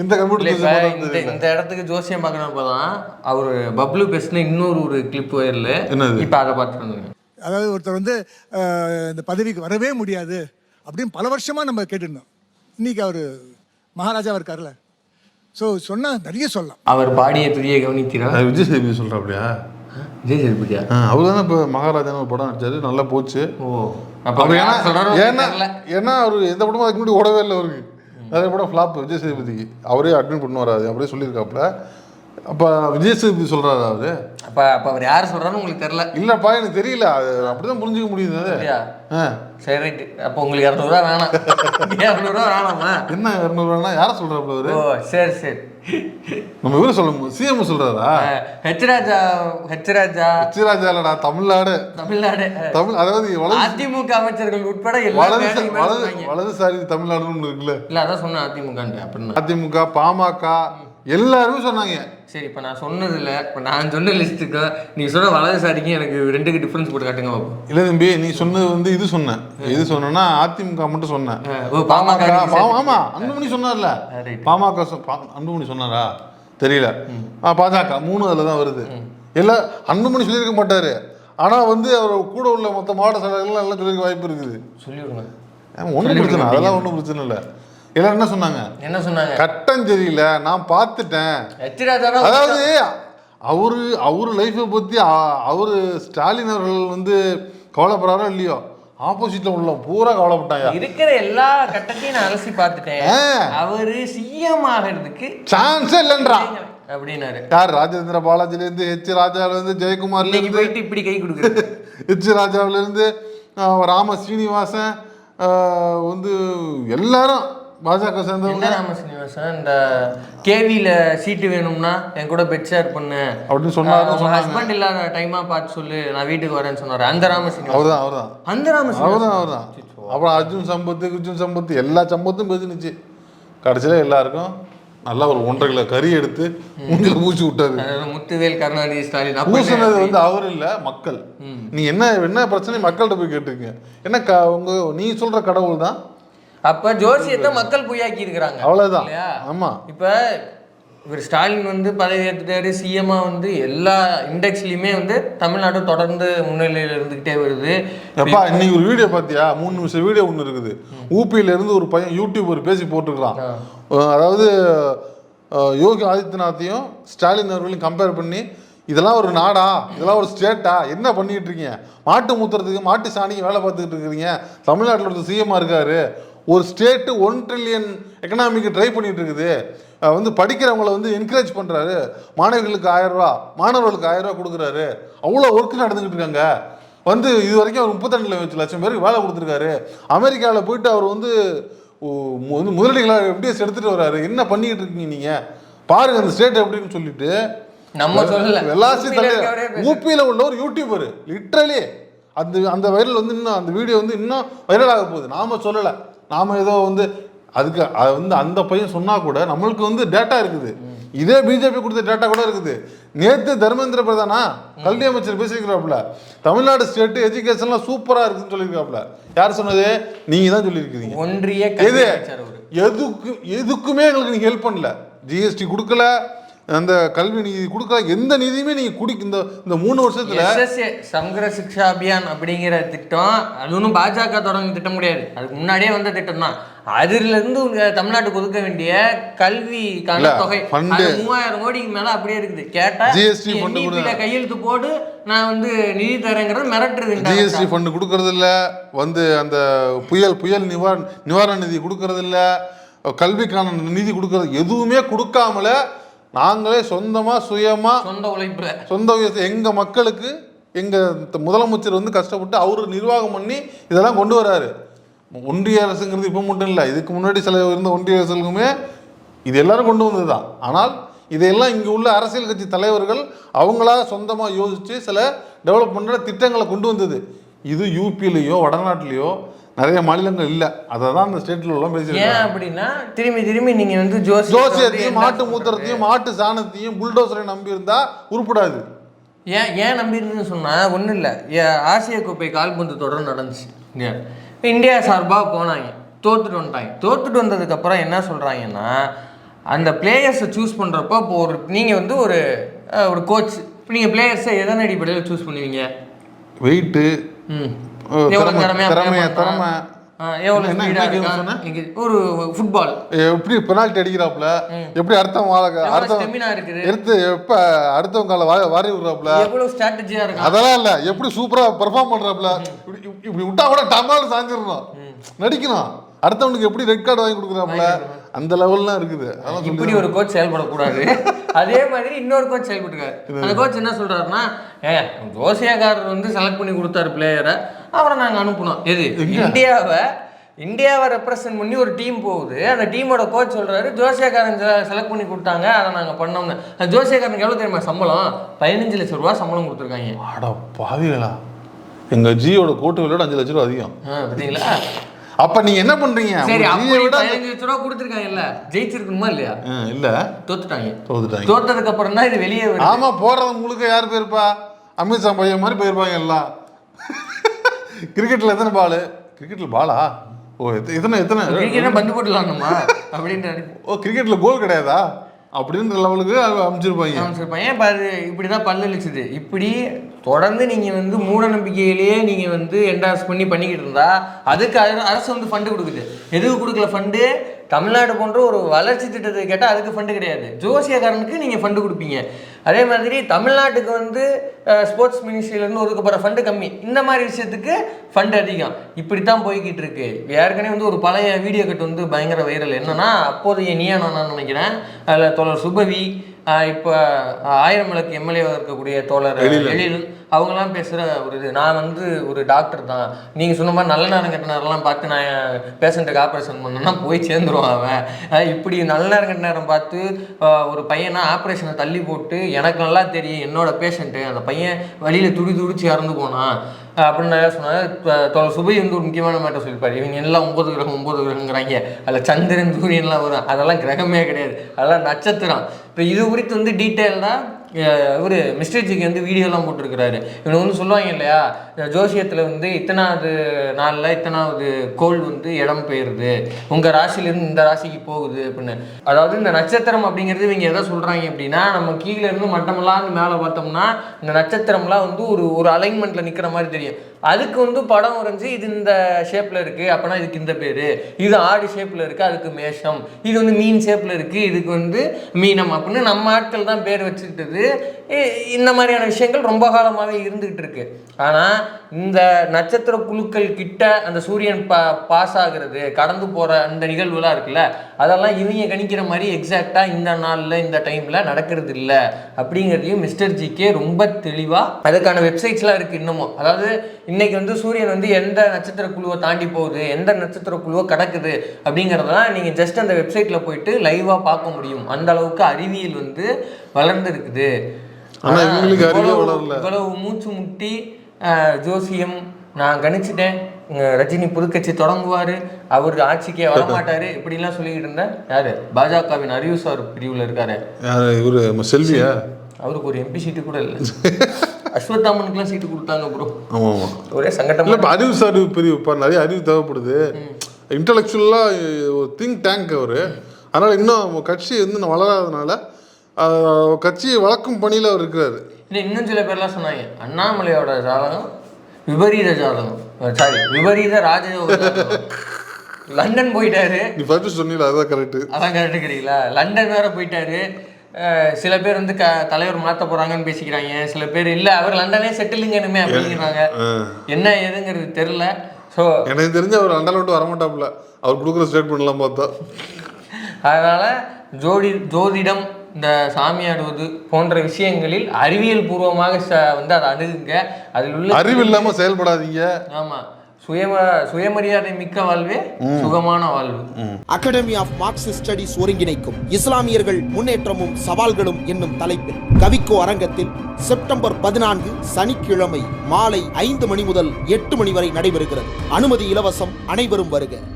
இந்த இல்ல, கம்ப்யூட்டர் இந்த இடத்துக்கு ஜோசியம் பார்க்கறப்ப தான் அவர் பப்ளு பேசின இன்னொரு ஒரு கிளிப் வயர்ல என்னது? இப்போ அதை பார்த்துட்டு வந்துருங்க அதாவது ஒருத்தர் வந்து இந்த பதவிக்கு வரவே முடியாது அப்படின்னு பல வருஷமா நம்ம கேட்டுருந்தோம். இன்னைக்கு அவர் மகாராஜாவா இருக்கார்ல. ஸோ சொன்னா நிறைய சொல்லலாம். அவர் பாடிய துரிய கவனித்தீரா அது விஜய் சேதுபதி சொல்றாப்லையா விஜய் சேதுபதியா அவர் தானே இப்போ மகாராஜான்னு ஒரு படம் நடிச்சாரு. நல்லா போச்சு. ஓ. அப்ப ஏன்னா ஏன்னா அவர் எந்த படமும் அதுக்கு முன்னாடி ஓடவே இல்லை அவருக்கு. நிறைய படம் ஃப்ளாப் விஜய் சேதுபதிக்கு. அவரே அட்மிட் பண்ண வராது அப்படியே சொல்லியிருக்காப்புல. அப்போ விஜய் சேதுபதி சொல்றாரு அவரு அப்ப அப்ப அவர் யார் சொல்றாருன்னு உங்களுக்கு தெரியல. இல்லப்பா எனக்கு தெரியல. அது அப்படிதான் புரிஞ்சுக்க முடியுது அது. ஆ. சரி ரைட்டு அப்போ உங்களுக்கு இரநூறுவா வேணாம். இரநூறுவா வேணாமா? என்ன இரநூறுவானா? யாரை சொல்றாப்புல அவரு? ஓ சரி சரி. நம்ம இவரு சொல்ல சிஎம் சொல்றாரா? ஹெச் ராஜா ஹெச் ராஜா சிராஜா இல்லடா தமிழ்நாடு. தமிழ்நாடு. தமிழ் அதாவது அதிமுக அமைச்சர்கள் உட்பட வலது. வலதுசாரி தமிழ்நாடுன்னு ஒண்ணு இருக்குல்ல. இல்ல அதான் சொன்னேன் அதிமுக அப்படின்னா. அதிமுக பாமக எல்லாருமே சொன்னாங்க. சரி இப்போ நான் சொன்னதில்ல. இப்போ நான் சொன்ன லிஸ்ட்டுக்கு நீ சொன்ன வலதுசாரிக்கும் எனக்கு ரெண்டுக்கு டிஃப்ரென்ஸ் போட்டு காட்டுங்க இல்ல தம்பி நீ சொன்னது வந்து இது சொன்ன. இது சொன்னா அதிமுக மட்டும் சொன்னேன் பாமக பாமக பா- ஆமா அன்புமணி சொன்னார்ல. பாமக அன்புமணி சொன்னாரா? தெரியல. பாஜக மூணு அதுல தான் வருது. எல்லாம் அன்புமணி சொல்லியிருக்க மாட்டாரு. ஆனா வந்து அவர் கூட உள்ள மொத்த மாவட்ட செயலாளர்கள் எல்லாம் சொல்லியிருக்க வாய்ப்பு இருக்குது. சொல்லிவிடுங்க. ஒன்றும் பிரச்சனை அதெல்லாம் ஒன்றும் பிரச்சனை இல்லை. எல்லாரும் என்ன சொன்னாங்க? என்ன சொன்னாங்க? கட்டம் தெரியல நான் பார்த்துட்டேன். அதாவது அவரு அவரு லைஃப்பை பத்தி அ- அவரு ஸ்டாலின் அவர்கள் வந்து கவலைப்படுறாரோ இல்லையோ? ஆப்போசிட்ல உள்ள பூரா கவலைப்பட்டாங்க. இருக்கிற எல்லா கட்டத்தையும் நான் அலசி பார்த்துட்டேன். அவரு சிஎம் ஆகிறதுக்கு சான்ஸே இல்லைன்றா. அப்படின்னாரு. யார்? ராஜேந்திர பாலாஜில இருந்து ஹெச் ராஜால இருந்து ஜெயக்குமார்ல இருந்து போயிட்டு இப்படி கை கொடுக்குறது. [laughs] ஹெச் ராஜாவில இருந்து ராம ஸ்ரீனிவாசன் வந்து எல்லாரும் பாஜக சேர்ந்தவங்க ராம சீனிவாசன் இந்த கேவியில சீட்டு வேணும்னா என் கூட பெட் ஷேர் பண்ணு. அப்படின்னு சொன்னாரு உங்க ஹஸ்பண்ட் இல்லாத டைமா பார்த்து சொல்லு நான் வீட்டுக்கு வரேன்னு சொன்னாரு. அந்த ராம சீனிவாசன் அவர்தான் அவர்தான். அந்த ராம சீனிவாசன் அவர்தான் அவர்தான். அப்புறம் அர்ஜுன் சம்பத்து குர்ஜுன் சம்பத்து எல்லா சம்பத்தும் பேசினுச்சு. கடைசியில எல்லாருக்கும் நல்லா ஒரு ஒன்றரை கிலோ கறி எடுத்து மூஞ்சில பூச்சி விட்டாரு. முத்துவேல் கருணாநிதி ஸ்டாலின் பூசினது வந்து அவர் இல்ல மக்கள். நீ என்ன என்ன பிரச்சனை மக்கள்கிட்ட போய் கேட்டுருங்க என்ன க உங்க நீ சொல்ற கடவுள் தான் அப்ப ஜோசியத்தை மக்கள் பொய்யாக்கி இருக்கிறாங்க அவ்வளவுதான். இல்லையா? ஆமா. இப்ப இவர் ஸ்டாலின் வந்து பதவி ஏற்றுட்டாரு சிஎம்மா வந்து எல்லா இண்டெக்ஸ்லயுமே வந்து தமிழ்நாடு தொடர்ந்து முன்னிலையில் இருந்துகிட்டே வருது. எப்பா இன்னைக்கு ஒரு வீடியோ பாத்தியா? மூணு நிமிஷம் வீடியோ ஒன்று இருக்குது. ஊபியில இருந்து ஒரு பையன் யூடியூபர் பேசி போட்டிருக்கிறான். அஹ் அதாவது யோகி ஆதித்யநாத்தையும் ஸ்டாலின் அவர்களையும் கம்பேர் பண்ணி இதெல்லாம் ஒரு நாடா? இதெல்லாம் ஒரு ஸ்டேட்டா என்ன பண்ணிட்டு இருக்கீங்க? மாட்டு மூத்துறதுக்கு மாட்டு சாணிக்கு வேலை பார்த்துக்கிட்டு இருக்கிறீங்க. தமிழ்நாட்டில் ஒருத்தர் சிஎம்மா இருக்காரு. ஒரு ஸ்டேட்டு ஒன் ட்ரில்லியன் எக்கனாமிக்கு ட்ரை பண்ணிட்டு இருக்குது வந்து படிக்கிறவங்கள வந்து என்கரேஜ் பண்ணுறாரு மாணவிகளுக்கு ஆயிரம் ரூபா மாணவர்களுக்கு ஆயிரம் ரூபா கொடுக்குறாரு. அவ்வளோ ஒர்க் நடந்துக்கிட்டு இருக்காங்க. வந்து இது வரைக்கும் அவர் முப்பத்திரெண்டு லட்சம் பேருக்கு வேலை கொடுத்துருக்காரு. அமெரிக்காவில் போயிட்டு அவர் வந்து வந்து முதலீடுகளை எப்படியே எடுத்துட்டு வர்றாரு. என்ன பண்ணிக்கிட்டு இருக்கீங்க நீங்க? பாருங்க அந்த ஸ்டேட் எப்படின்னு சொல்லிட்டு. நம்ம சொல்லல. பேசுறாரு. ஊப்பியில் உள்ள ஒரு யூடியூபர் லிட்ரலி அந்த அந்த வைரல் வந்து இன்னும் அந்த வீடியோ வந்து இன்னும் வைரல் ஆக போகுது. நாம சொல்லலை. நாம ஏதோ வந்து அதுக்கு அது வந்து அந்த பையன் சொன்னா கூட நம்மளுக்கு வந்து டேட்டா இருக்குது. இதே பிஜேபி கொடுத்த டேட்டா கூட இருக்குது. நேத்து தர்மேந்திர பிரதானா கல்வி அமைச்சர் பேசியிருக்கிறாப்புல. தமிழ்நாடு ஸ்டேட் எஜுகேஷன்லாம் சூப்பரா இருக்குன்னு சொல்லியிருக்காப்புல யார் சொன்னது? நீங்க தான் சொல்லியிருக்கிறீங்க. ஒன்றிய எது? எதுக்கு எதுக்குமே எங்களுக்கு நீங்க ஹெல்ப் பண்ணல. ஜிஎஸ்டி கொடுக்கல. அந்த கல்வி நிதி கொடுக்கல எந்த நிதியுமே நீங்க குடி இந்த இந்த மூணு வருஷத்துல சமகிர சிக்ஷா அபியான் அப்படிங்கிற திட்டம் அது ஒன்றும் பாஜக தொடங்க திட்டம் கிடையாது அதுக்கு முன்னாடியே வந்த திட்டம் தான் அதுல இருந்து உங்க தமிழ்நாட்டுக்கு ஒதுக்க வேண்டிய கல்விக்கான தொகை மூவாயிரம் கோடிக்கு மேல அப்படியே இருக்குது கேட்டா ல கூட. கையெழுத்து போடு நான் வந்து நிதி தரேங்கிறது மிரட்டுறது ஜிஎஸ்டி. ஃபண்டு கொடுக்கறது இல்ல வந்து அந்த புயல் புயல் நிவாரண நிவாரண நிதி கொடுக்கறது இல்ல கல்விக்கான நிதி கொடுக்கறது எதுவுமே கொடுக்காமல நாங்களே சொந்தமா சுயமா சொந்த உழைப்புல. சொந்த வயசு எங்க மக்களுக்கு எங்க த- முதலமைச்சர் வந்து கஷ்டப்பட்டு அவரு நிர்வாகம் பண்ணி இதெல்லாம் கொண்டு வராரு. ஒன்றிய அரசுங்கிறது இப்போ மட்டும் இல்லை இதுக்கு முன்னாடி சில இருந்த ஒன்றிய அரசுகளுக்குமே இது எல்லாரும் கொண்டு வந்தது தான் ஆனால் இதையெல்லாம் இங்கே உள்ள அரசியல் கட்சி தலைவர்கள் அவங்களா சொந்தமாக யோசித்து சில டெவலப் பண்ணுற திட்டங்களை கொண்டு வந்தது. இது யூபிலேயோ வடநாட்டிலேயோ நிறைய மாநிலங்கள் இல்லை. அதை தான் அந்த ஸ்டேட்டில் உள்ள ஏன் பேசியிருக்காங்க அப்படின்னா திரும்பி திரும்பி நீங்க வந்து ஜோசி ஜோசியத்தையும் மாட்டு மூத்திரத்தையும் மாட்டு சாணத்தையும் புல்டோசரையும் நம்பி இருந்தா உருப்படாது. ஏன் ஏன் நம்பியிருந்துன்னு சொன்னா ஒன்றும் இல்லை. ஆசிய கோப்பை கால்பந்து தொடர் நடந்துச்சு. இந்தியா சார்பாக போனாங்க. தோத்துட்டு வந்துட்டாங்க. தோத்துட்டு வந்ததுக்கப்புறம் என்ன சொல்கிறாங்கன்னா அந்த பிளேயர்ஸை சூஸ் பண்ணுறப்போ இப்போ ஒரு நீங்கள் வந்து ஒரு ஒரு கோச் இப்போ நீங்கள் பிளேயர்ஸை எதன் அடிப்படையில் சூஸ் பண்ணுவீங்க? வெயிட்டு ம். திறமையா? திறமை. ஒரு ஃபுட்பால் எப்படி பெனால்டி அடிக்கிறாப்புல? எப்படி அடுத்தவங்க வாழ எவ்வளோ அடுத்த ஸ்டெமினா இருக்குது? எடுத்து எப்ப அடுத்தவங்க கால வாரி இருக்கான்? அதெல்லாம் இல்ல. எப்படி சூப்பரா பெர்ஃபார்ம் பண்றாப்புல? இப்படி விட்டா கூட டமால் சாஞ்சிடணும். நடிக்கணும். அடுத்தவனுக்கு எப்படி ரெட் கார்டு வாங்கி கொடுக்குறாப்புல? அந்த லெவல்லாம் இருக்குது. இப்படி ஒரு கோச் செயல்படக்கூடாது. [laughs] அதே மாதிரி இன்னொரு கோச் செயல்பட்டுருக்காரு. அந்த கோச் என்ன சொல்றாருன்னா ஏ ஜோசியாக்காரர் வந்து செலக்ட் பண்ணி கொடுத்தாரு பிளேயரை அவரை நாங்க அனுப்புனோம். எது? இந்தியாவை இந்தியாவை ரெப்ரசன்ட் பண்ணி ஒரு டீம் போகுது. அந்த டீமோட கோச் சொல்றாரு ஜோசியாக்காரன் செலக்ட் பண்ணி கொடுத்தாங்க அதை நாங்க பண்ணோம்னு. அந்த ஜோசியாக்காரனுக்கு எவ்வளவு தெரியுமா சம்பளம்? பதினஞ்சு லட்சம் ரூபா சம்பளம் கொடுத்துருக்காங்க. அட பாவிகளா. எங்க ஜியோட கோட்டு விலையோட அஞ்சு லட்சம் ரூபா அதிகம். ஆ, பாத்தீங்களா? அப்ப நீங்க என்ன பண்றீங்க? சரி பதினஞ்சு லட்சம் ரூபா கொடுத்துருக்காங்கல்ல? ஜெயிச்சிருக்கணுமா இல்லையா? இல்ல. தோத்துட்டாங்க. தோத்துட்டாங்க. தோத்ததுக்கு அப்புறம் தான் இது வெளியே ஆமா போறது முழுக்க யார் போயிருப்பா? அமித்ஷா பையன் மாதிரி போயிருப்பாங்க எல்லாம். கிரிக்கெட்ல எத்தனை பால் கிரிக்கெட்ல பாலா ஓ எத்த- எத்தனை எத்தனை? கிரிக்கெட் பந்து போட்டுலாம்மா அப்படின்ற ஓ கிரிக்கெட்ல கோல் கிடையாதா? அப்படின்ற லெவலுக்கு அமைச்சிருப்பாங்க சரி பையன் இப்போ அது இப்படி தான் பல்லு இழிச்சுது இப்படி தொடர்ந்து நீங்கள் வந்து மூட நம்பிக்கையிலேயே நீங்கள் வந்து என்டாஸ் பண்ணி பண்ணிக்கிட்டு இருந்தா அதுக்கு அர- அரசு வந்து ஃபண்டு கொடுக்குது. எதுக்கு கொடுக்கல ஃபண்டு தமிழ்நாடு போன்ற ஒரு வளர்ச்சி திட்டத்தை கேட்டால் அதுக்கு ஃபண்டு கிடையாது. ஜோசியக்காரனுக்கு நீங்கள் ஃபண்டு கொடுப்பீங்க. அதே மாதிரி தமிழ்நாட்டுக்கு வந்து ஸ்போர்ட்ஸ் மினிஸ்ட்ரியிலேருந்து ஒதுக்கப்படுற ஃபண்டு கம்மி. இந்த மாதிரி விஷயத்துக்கு ஃபண்டு அதிகம். இப்படி தான் போய்கிட்டு இருக்கு. ஏற்கனவே வந்து ஒரு பழைய வீடியோ கட் வந்து பயங்கர வைரல் என்னன்னா அப்போதைய நீயா நான் நினைக்கிறேன். அதில் தோழர் சுபவி இப்போ ஆயிரம் விளக்கு எம்எல்ஏவாக இருக்கக்கூடிய தோழர் எழில். அவங்கெல்லாம் பேசுகிற ஒரு இது. நான் வந்து ஒரு டாக்டர் தான். நீங்கள் சொன்ன மாதிரி நல்ல நேரம் கெட்ட நேரம்லாம் பார்த்து நான் பேஷண்ட்டுக்கு ஆப்ரேஷன் பண்ணேன்னா போய் சேர்ந்துருவான் அவன். இப்படி நல்ல நேரம் கெட்ட நேரம் பார்த்து ஒரு பையனை ஆப்ரேஷனை தள்ளி போட்டு எனக்கு நல்லா தெரியும் என்னோட பேஷண்ட்டு அந்த பையன் வழியில் துடி துடிச்சு இறந்து போனான். அப்படின்னு நிறையா சொன்னாங்க. சுபை வந்து ஒரு முக்கியமான மேட்டர் சொல்லிப்பார் இவங்க எல்லாம் ஒன்பது கிரகம் ஒன்பது கிரகங்கிறாங்க. அதில் சந்திரன் சூரியன்லாம் வரும். அதெல்லாம் கிரகமே கிடையாது. அதெல்லாம் நட்சத்திரம். இப்போ இது குறித்து வந்து டீட்டெயில்டாக இவர் மிஸ்டர் ஜிக்கு வந்து வீடியோலாம் போட்டிருக்கிறாரு. இவங்க வந்து சொல்லுவாங்க இல்லையா? ஜோசியத்தில் வந்து இத்தனாவது நாளில் இத்தனாவது கோள் வந்து இடம் பெயருது. உங்கள் ராசிலேருந்து இந்த ராசிக்கு போகுது அப்படின்னு. அதாவது இந்த நட்சத்திரம் அப்படிங்கிறது இவங்க எதை சொல்கிறாங்க அப்படின்னா நம்ம கீழே இருந்து மட்டமெல்லாம் மேலே பார்த்தோம்னா இந்த நட்சத்திரம்லாம் வந்து ஒரு ஒரு அலைன்மெண்ட்டில் நிற்கிற மாதிரி தெரியும். அதுக்கு வந்து படம் வரைஞ்சி இது இந்த ஷேப்பில் இருக்குது அப்போனா இதுக்கு இந்த பேர். இது ஆடி ஷேப்பில் இருக்குது அதுக்கு மேஷம். இது வந்து மீன் ஷேப்பில் இருக்குது இதுக்கு வந்து மீனம் அப்படின்னு நம்ம ஆட்கள் தான் பேர் வச்சுக்கிட்டது. இ- இந்த மாதிரியான விஷயங்கள் ரொம்ப காலமாகவே இருந்துகிட்டு இருக்கு. ஆனால் இந்த நட்சத்திர குழுக்கள் கிட்ட அந்த சூரியன் பா பாஸ் ஆகுறது கடந்து போகிற அந்த நிகழ்வுலாம் இருக்குல்ல அதெல்லாம் இவங்க கணிக்கிற மாதிரி எக்ஸாக்டாக இந்த நாளில் இந்த டைமில் நடக்கிறது இல்லை. அப்படிங்கிறதையும் மிஸ்டர் ஜிக்கே ரொம்ப தெளிவாக அதுக்கான வெப்சைட்ஸ்லாம் இருக்குது இன்னமும். அதாவது இன்றைக்கி வந்து சூரியன் வந்து எந்த நட்சத்திர குழுவை தாண்டி போகுது எந்த நட்சத்திர குழுவை கடக்குது அப்படிங்கிறதெல்லாம் நீங்கள் ஜஸ்ட் அந்த வெப்சைட்டில் போயிட்டு லைவாக பார்க்க முடியும். அந்த அளவுக்கு அறிவியல் வந்து வளர்ந்து இருக்குது ஆனா இவங்களுக்கு அறிவே வளரல. இவ்வளவு மூச்சு முட்டி ஜோசியம் நான் கணிச்சிட்டேன். ரஜினி புதுக்கட்சி தொடங்குவாரு. அவர் ஆட்சிக்கே வரமாட்டாரு. இப்படிலாம் சொல்லிக்கிட்டு இருந்தேன் யாரு? பாஜகவின் அறிவு சார் பிரிவுல இருக்காரு. இவரு செல்வியா? அவருக்கு ஒரு எம்பி சீட்டு கூட இல்லை. அஸ்வத்தாமனுக்குலாம் சீட்டு கொடுத்தாங்க ப்ரோ ஆமா ஆமா ஒரே இல்ல சங்கடமா இப்ப அறிவு சார் பிரிவு இப்ப நிறைய அறிவு தேவைப்படுது. இன்டலெக்சுவலா ஒரு திங்க் டேங்க் அவரு. அதனால இன்னும் கட்சி வந்து வளராதனால கட்சியை வளர்க்கும் பணியில அவர் இருக்கிறாரு. இன்னும் இன்னும் சில பேர்லாம் சொன்னாங்க அண்ணாமலையோட ஜாதகம் விபரீத ஜாதகம். சாரி விபரீத ராஜயோக லண்டன் போயிட்டாரு. நீ ஃபர்ஸ்ட் சொன்னீல அதுதான் கரெக்ட் அதான் கரெக்டுக்கிறீங்களா லண்டன் வேற போயிட்டாரு. சில பேர் வந்து க தலைவர் மாற்ற போறாங்கன்னு பேசிக்கிறாங்க. சில பேர் இல்ல அவர் லண்டனே செட்டிலுங்க இனிமே அப்படிங்கிறாங்க. என்ன ஏதுங்கிறது தெரியல. ஸோ எனக்கு தெரிஞ்ச அவர் அண்டல் விட்டு வரமாட்டாப்புல. அவர் கொடுக்குற ஸ்டேட்மெண்ட்லாம் பார்த்தா. அதனால ஜோடி ஜோதிடம் இந்த சாமியாடுவது போன்ற விஷயங்களில் அறிவியல் பூர்வமாக ச- வந்து அதை அணுகுங்க. அதில் உள்ள அறிவு இல்லாம செயல்படாதீங்க. ஆமா. சுயம சுயமரியாதை மிக்க வாழ்வே சுகமான வாழ்வு. அகாடமி ஆஃப் மார்க்சிஸ்ட் ஸ்டடிஸ் ஒருங்கிணைக்கும் இஸ்லாமியர்கள் முன்னேற்றமும் சவால்களும் என்னும் தலைப்பில் கவிக்கோ அரங்கத்தில் செப்டம்பர் பதினான்கு சனிக்கிழமை மாலை ஐந்து மணி முதல் எட்டு மணி வரை நடைபெறுகிறது. அனுமதி இலவசம் அனைவரும் வருக.